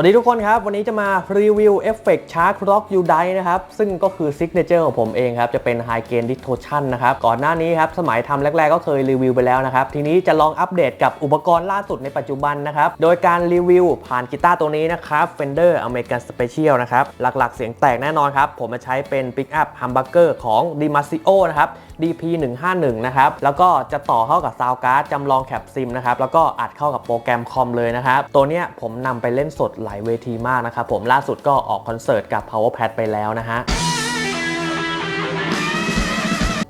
วัสดีทุกคนครับ วันนี้จะมารีวิวเอฟเฟกต์ชาร์คร็อกยูไดนะครับ ซึ่งก็คือซิกเนเจอร์ของผมเองครับ จะเป็นไฮเกนดิสโทชันนะครับ ก่อนหน้านี้ครับ สมัยทำแรก ๆ ก็เคยรีวิวไปแล้วนะครับ ทีนี้จะลองอัปเดตกับอุปกรณ์ล่าสุดในปัจจุบันนะครับ โดยการรีวิวผ่านกีตาร์ตัวนี้นะครับ Fender American Special นะครับ หลักๆ เสียงแตกแน่นอนครับ ผมมาใช้เป็น Pick Up Humbucker ของ d i m a s i o นะครับ DP 151 นะครับ แล้วก็จะต่อเข้ากับซาวการ์ดจำลองแคปซิมนะครับแล้วก็อัดเข้ากับโปรแกรมคอมเลยนะครับตัวเนี้ยผมนำไปเล่นสดหลายเวทีมากนะครับผมล่าสุดก็ออกคอนเสิร์ตกับ Powerpad ไปแล้วนะฮะ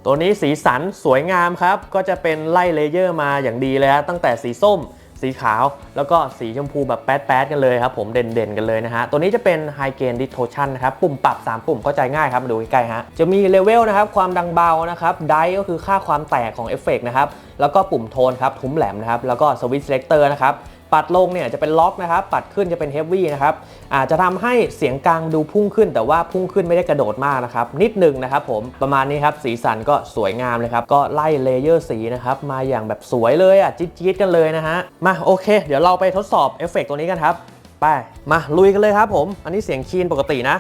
ตัวนี้สีสันสวยงามครับ ก็จะเป็นไล่เลเยอร์มาอย่างดีเลยฮะตั้งแต่สีส้ม สีขาว แล้วก็สีชมพูแบบแป๊ดๆกันเลยครับผมเด่นๆกันเลยนะฮะ ตัวนี้จะเป็น High Gain Distortion นะครับ ปุ่มปรับ 3 ปุ่มเข้าใจง่ายครับ มาดูใกล้ๆฮะ จะมีเลเวลนะครับ ความดังเบานะครับไดก็คือค่าความแตกของเอฟเฟกต์นะครับ แล้วก็ปุ่มโทนครับทุ้มแหลมนะครับ แล้วก็สวิตช์ selector นะครับ ปัดลงเนี่ยจะเป็นล็อกนะครับ ปัดขึ้นจะเป็นเฮฟวี่นะครับอาจจะทำให้เสียงกลางดูพุ่งขึ้น แต่ว่าพุ่งขึ้นไม่ได้กระโดดมากนะครับ นิดหนึงนะครับผมประมาณนี้ครับ สีสันก็สวยงามเลยครับ ก็ไล่เลเยอร์สีนะครับ มาอย่างแบบสวยเลยอะจี๊ดๆกันเลยนะฮะ มาโอเค เดี๋ยวเราไปทดสอบเอฟเฟกต์ตัวนี้กันครับ ไป มาลุยกันเลยครับผม อันนี้เสียงคีนปกตินะ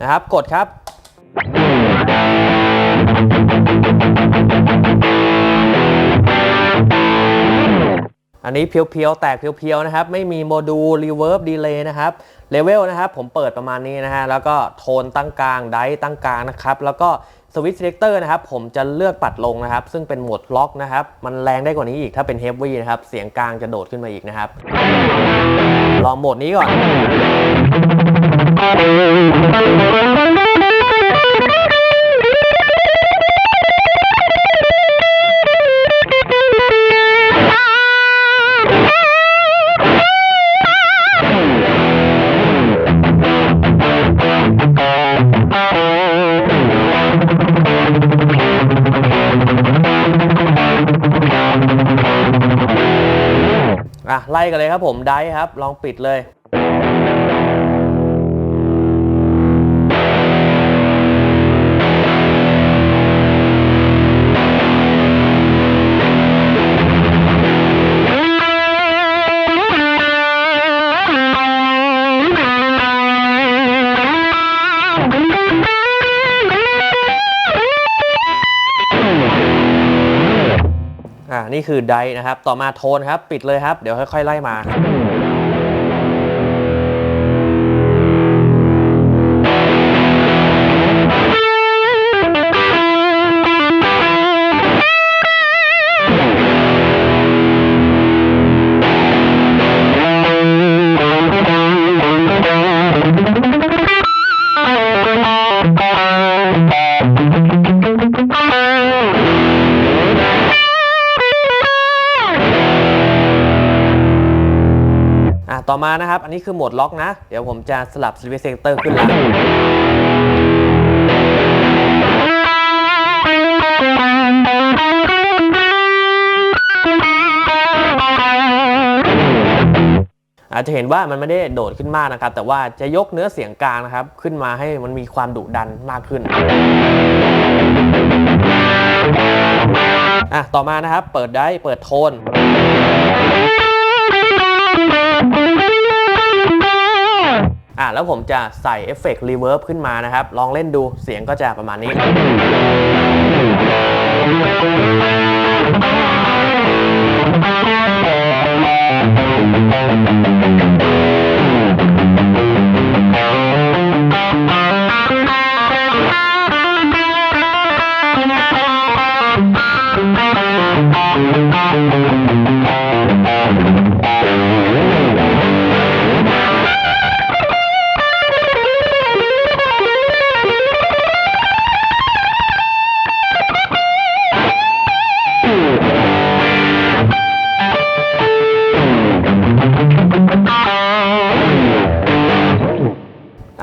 นะครับกดครับ อันนี้เพียวๆ แตกเพียวๆ นะครับ ไม่มีโมดูลรีเวิร์บดีเลย์นะครับ เลเวลนะครับ ผมเปิดประมาณนี้นะฮะ แล้วก็โทนตั้งกลาง ไดตั้งกลางนะครับ แล้วก็สวิตช์เซเลคเตอร์นะครับ ผมจะเลือกปัดลงนะครับ ซึ่งเป็นโหมดล็อกนะครับ มันแรงได้กว่านี้อีก ถ้าเป็นเฮฟวี่นะครับ เสียงกลางจะโดดขึ้นมาอีกนะครับ ลองโหมดนี้ก่อน ไล่กันเลยครับผมได้ครับ ลองปิดเลย นี่คือไดนะครับ ต่อมาโทนครับ ปิดเลยครับ เดี๋ยวค่อยๆไล่มา ต่อมานะครับ อันนี้คือโหมดล็อกนะ เดี๋ยวผมจะสลับสวิตช์เซนเตอร์ขึ้นแล้วอาจจะเห็นว่ามันไม่ได้โดดขึ้นมากนะครับ แต่ว่าจะยกเนื้อเสียงกลางนะครับ ขึ้นมาให้มันมีความดุดันมากขึ้นอะต่อมานะครับ เปิดได้เปิดโทน อะแล้วผมจะใส่เอฟเฟกต์รีเวิร์บขึ้นมานะครับ ลองเล่นดูเสียงก็จะประมาณนี้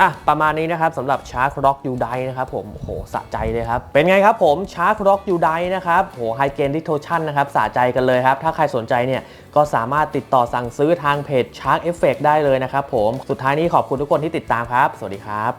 อะประมาณนี้นะครับสำหรับชาร์คร็อกยูไดนะครับผมโหสะใจเลยครับ เป็นไงครับผมชาร์คร็อกยูไดนะครับโหไฮเกนดิโทชันนะครับสะใจกันเลยครับ ถ้าใครสนใจเนี่ยก็สามารถติดต่อสั่งซื้อทางเพจชาร์คเอฟเฟกได้เลยนะครับผมสุดท้ายนี้ขอบคุณทุกคนที่ติดตามครับ สวัสดีครับ